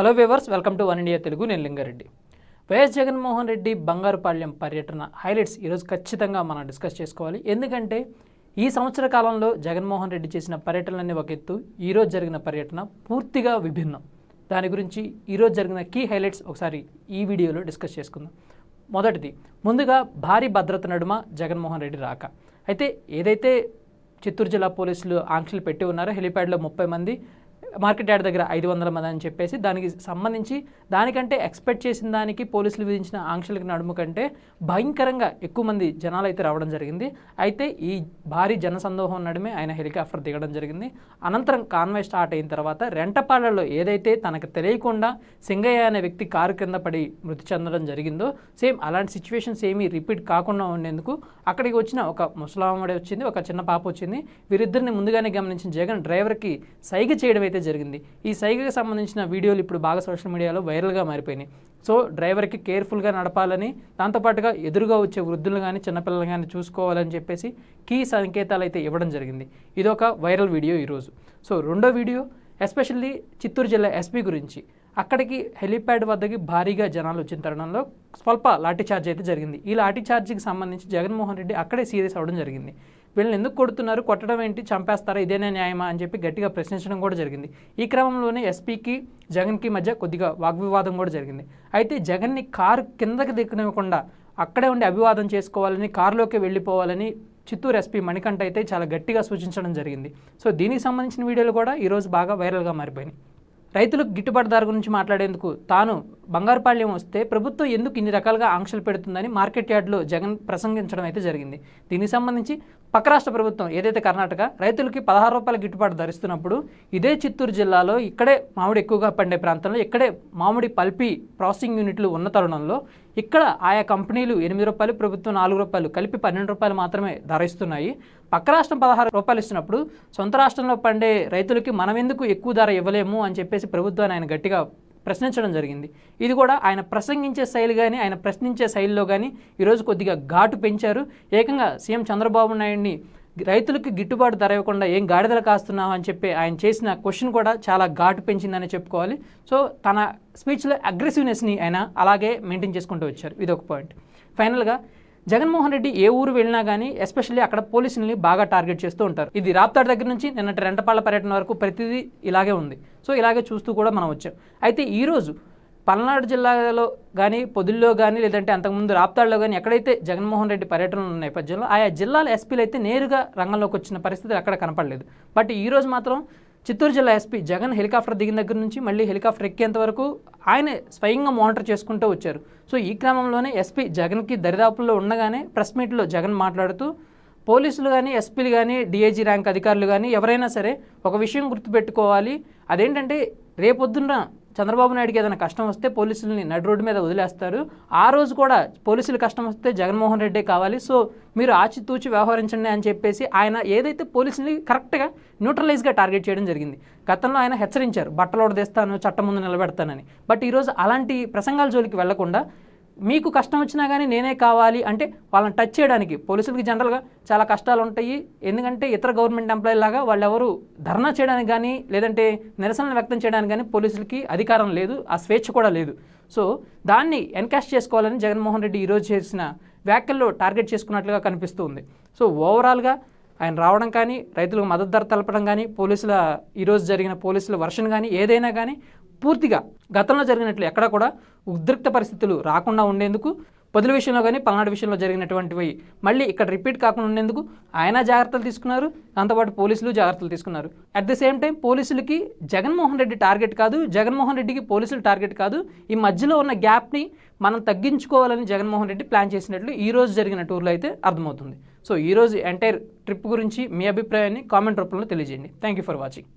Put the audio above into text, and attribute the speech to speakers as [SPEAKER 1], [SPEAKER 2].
[SPEAKER 1] Hello viewers welcome to one India Telugu. నేను Lingareddy. YS Jaganmohan Reddy Bangarupalyam పర్యటన highlights ఈరోజు ఖచ్చితంగా మనం డిస్కస్ చేసుకోవాలి. ఎందుకంటే ఈ సంవత్సర కాలంలో జగన్మోహన్ రెడ్డి చేసిన పర్యటనలన్నీ ఒక ఎత్తు ఈరోజు జరిగిన పర్యటన పూర్తిగా విభిన్నం. దాని గురించి ఈరోజు జరిగిన కీ హైలైట్స్ ఒకసారి ఈ వీడియోలో డిస్కస్ చేసుకుందాం. మొదటిది ముందుగా భారీ భద్రత నడుమ జగన్మోహన్ రెడ్డి రాక. అయితే ఏదైతే చిత్తూరు జిల్లా పోలీసులు ఆంక్షలు పెట్టి ఉన్నారో హెలిప్యాడ్లో ముప్పై మంది మార్కెట్ యార్డ్ దగ్గర ఐదు వందల మంది అని చెప్పేసి దానికి సంబంధించి దానికంటే ఎక్స్పెక్ట్ చేసిన దానికి పోలీసులు విధించిన ఆంక్షలకు నడుము కంటే భయంకరంగా ఎక్కువ మంది జనాలు అయితే రావడం జరిగింది. అయితే ఈ భారీ జనసందోహం నడుమే ఆయన హెలికాప్టర్ దిగడం జరిగింది. అనంతరం కాన్వాయ్ స్టార్ట్ అయిన తర్వాత రెంటపాళ్ళలో ఏదైతే తనకు తెలియకుండా సింగయ్య అనే వ్యక్తి కారు కింద పడి మృతి చెందడం జరిగిందో సేమ్ అలాంటి సిచ్యువేషన్స్ ఏమీ రిపీట్ కాకుండా ఉండేందుకు అక్కడికి వచ్చిన ఒక ముసలామడి వచ్చింది ఒక చిన్న పాప వచ్చింది. వీరిద్దరిని ముందుగానే గమనించిన జగన్ డ్రైవర్కి సైగ చేయడం అయితే జరిగింది. ఈ సైగకి సంబంధించిన వీడియోలు ఇప్పుడు బాగా సోషల్ మీడియాలో వైరల్గా మారిపోయినాయి. సో డ్రైవర్కి కేర్ఫుల్గా నడపాలని దాంతోపాటుగా ఎదురుగా వచ్చే వృద్ధులు కానీ చిన్నపిల్లలు కానీ చూసుకోవాలని చెప్పేసి కీ సంకేతాలు అయితే ఇవ్వడం జరిగింది. ఇది ఒక వైరల్ వీడియో ఈరోజు. సో రెండో వీడియో ఎస్పెషల్లీ చిత్తూరు జిల్లా ఎస్పీ గురించి. అక్కడికి హెలిప్యాడ్ వద్దకి భారీగా జనాలు వచ్చిన తరుణంలో స్వల్ప లాఠీ ఛార్జ్ అయితే జరిగింది. ఈ లాఠీ చార్జ్కి సంబంధించి జగన్మోహన్ రెడ్డి అక్కడే సీరియస్ అవ్వడం జరిగింది. వీళ్ళని ఎందుకు కొడుతున్నారు? కొట్టడం ఏంటి? చంపేస్తారా? ఇదేనా న్యాయమా? అని చెప్పి గట్టిగా ప్రశ్నించడం కూడా జరిగింది. ఈ క్రమంలోనే ఎస్పీకి జగన్కి మధ్య కొద్దిగా వాగ్వివాదం కూడా జరిగింది. అయితే జగన్ని కారు కిందకి దిక్కనివ్వకుండా అక్కడే ఉండి అభివాదం చేసుకోవాలని కారులోకి వెళ్ళిపోవాలని చిత్తూరు ఎస్పీ మణికంఠ అయితే చాలా గట్టిగా సూచించడం జరిగింది. సో దీనికి సంబంధించిన వీడియోలు కూడా ఈరోజు బాగా వైరల్గా మారిపోయినాయి. రైతులకు గిట్టుబాటు ధర గురించి మాట్లాడేందుకు తాను బంగారుపాళ్యం వస్తే ప్రభుత్వం ఎందుకు ఇన్ని రకాలుగా ఆంక్షలు పెడుతుందని మార్కెట్ యార్డ్లో జగన్ ప్రసంగించడం అయితే జరిగింది. దీనికి సంబంధించి పక్క రాష్ట్ర ప్రభుత్వం ఏదైతే కర్ణాటక రైతులకి పదహారు రూపాయల గిట్టుబాటు ధరిస్తున్నప్పుడు ఇదే చిత్తూరు జిల్లాలో ఇక్కడే మామిడి ఎక్కువగా పండే ప్రాంతంలో ఇక్కడే మామిడి పల్పి ప్రాసెసింగ్ యూనిట్లు ఉన్న తరుణంలో ఇక్కడ ఆయా కంపెనీలు ఎనిమిది రూపాయలు ప్రభుత్వం నాలుగు రూపాయలు కలిపి పన్నెండు రూపాయలు మాత్రమే ధర ఇస్తున్నాయి పక్క రాష్ట్రం పదహారు రూపాయలు ఇస్తున్నప్పుడు సొంత రాష్ట్రంలో పండే రైతులకి మనం ఎందుకు ఎక్కువ ధర ఇవ్వలేము అని చెప్పేసి ప్రభుత్వాన్ని ఆయన గట్టిగా ప్రశ్నించడం జరిగింది. ఇది కూడా ఆయన ప్రసంగించే శైలి కానీ ఆయన ప్రశ్నించే శైలిలో కానీ ఈరోజు కొద్దిగా ఘాటు పెంచారు. ఏకంగా సీఎం చంద్రబాబు నాయుడిని రైతులకు గిట్టుబాటు ధర ఇవ్వకుండా ఏం గాడిదలు కాస్తున్నావు అని చెప్పి ఆయన చేసిన క్వశ్చన్ కూడా చాలా ఘాటు పెంచిందని చెప్పుకోవాలి. సో తన స్పీచ్లో అగ్రెసివ్నెస్ని ఆయన అలాగే మెయింటైన్ చేసుకుంటూ వచ్చారు. ఇది ఒక పాయింట్. ఫైనల్గా జగన్మోహన్ రెడ్డి ఏ ఊరు వెళ్ళినా కానీ ఎస్పెషల్లీ అక్కడ పోలీసుల్ని బాగా టార్గెట్ చేస్తూ ఉంటారు. ఇది రాప్తాడ్ దగ్గర నుంచి నిన్నటి రెంటపాళ్ళ పర్యటన వరకు ప్రతిదీ ఇలాగే ఉంది. సో ఇలాగే చూస్తూ కూడా మనం వచ్చాం. అయితే ఈరోజు పల్నాడు జిల్లాలో కానీ పొదుల్లో కానీ లేదంటే అంతకుముందు రాప్తాడులో కానీ ఎక్కడైతే జగన్మోహన్ రెడ్డి పర్యటనలు ఉన్న నేపథ్యంలో ఆయా జిల్లాల ఎస్పీలు అయితే నేరుగా రంగంలోకి వచ్చిన పరిస్థితి అక్కడ కనపడలేదు. బట్ ఈరోజు మాత్రం చిత్తూరు జిల్లా ఎస్పీ జగన్ హెలికాప్టర్ దిగిన దగ్గర నుంచి మళ్ళీ హెలికాప్టర్ ఎక్కేంత వరకు ఆయన స్వయంగా మానిటర్ చేసుకుంటూ వచ్చారు. సో ఈ క్రమంలోనే ఎస్పీ జగన్కి దరిదాపుల్లో ఉండగానే ప్రెస్ మీట్లో జగన్ మాట్లాడుతూ పోలీసులు కానీ ఎస్పీలు కానీ డిఐజీ ర్యాంక్ అధికారులు కానీ ఎవరైనా సరే ఒక విషయం గుర్తుపెట్టుకోవాలి. అదేంటంటే రేపొద్దున చంద్రబాబు నాయుడుకి ఏదైనా కష్టం వస్తే పోలీసుల్ని నడి రోడ్డు మీద వదిలేస్తారు. ఆ రోజు కూడా పోలీసులు కష్టం వస్తే జగన్మోహన్ రెడ్డే కావాలి. సో మీరు ఆచితూచి వ్యవహరించండి అని చెప్పేసి ఆయన ఏదైతే పోలీసుని కరెక్ట్గా న్యూట్రలైజ్గా టార్గెట్ చేయడం జరిగింది. గతంలో ఆయన హెచ్చరించారు బట్టలు ఓడదీస్తాను చట్టం ముందు నిలబెడతానని. బట్ ఈరోజు అలాంటి ప్రసంగాల జోలికి వెళ్ళకుండా మీకు కష్టం వచ్చినా కానీ నేనే కావాలి అంటే వాళ్ళని టచ్ చేయడానికి పోలీసులకి జనరల్గా చాలా కష్టాలు ఉంటాయి. ఎందుకంటే ఇతర గవర్నమెంట్ ఎంప్లాయీ లాగా వాళ్ళు ఎవరు ధర్నా చేయడానికి కానీ లేదంటే నిరసనలు వ్యక్తం చేయడానికి కానీ పోలీసులకి అధికారం లేదు ఆ స్వేచ్ఛ కూడా లేదు. సో దాన్ని ఎన్కాష్ చేసుకోవాలని జగన్మోహన్ రెడ్డి ఈరోజు చేసిన వ్యాఖ్యల్లో టార్గెట్ చేసుకున్నట్లుగా కనిపిస్తూ ఉంది సో ఓవరాల్గా ఆయన రావడం కానీ రైతులకు మద్దతు ధర తెలపడం కానీ పోలీసుల ఈరోజు జరిగిన పోలీసుల వర్షన్ కానీ ఏదైనా కానీ పూర్తిగా గతంలో జరిగినట్లు ఎక్కడ కూడా ఉద్రిక్త పరిస్థితులు రాకుండా ఉండేందుకు పొదుల విషయంలో కానీ పల్నాడు విషయంలో జరిగినటువంటివి మళ్ళీ ఇక్కడ రిపీట్ కాకుండా ఉండేందుకు ఆయన జాగ్రత్తలు తీసుకున్నారు. దాంతోపాటు పోలీసులు జాగ్రత్తలు తీసుకున్నారు. అట్ ది సేమ్ టైం పోలీసులకి జగన్మోహన్ రెడ్డి టార్గెట్ కాదు జగన్మోహన్ రెడ్డికి పోలీసులు టార్గెట్ కాదు. ఈ మధ్యలో ఉన్న గ్యాప్ని మనం తగ్గించుకోవాలని జగన్మోహన్ రెడ్డి ప్లాన్ చేసినట్లు ఈ రోజు జరిగిన టూర్లో అయితే అర్థమవుతుంది. సో ఈ రోజు ఎంటైర్ ట్రిప్ గురించి మీ అభిప్రాయాన్ని కామెంట్ రూపంలో తెలియజేయండి. Thank you for watching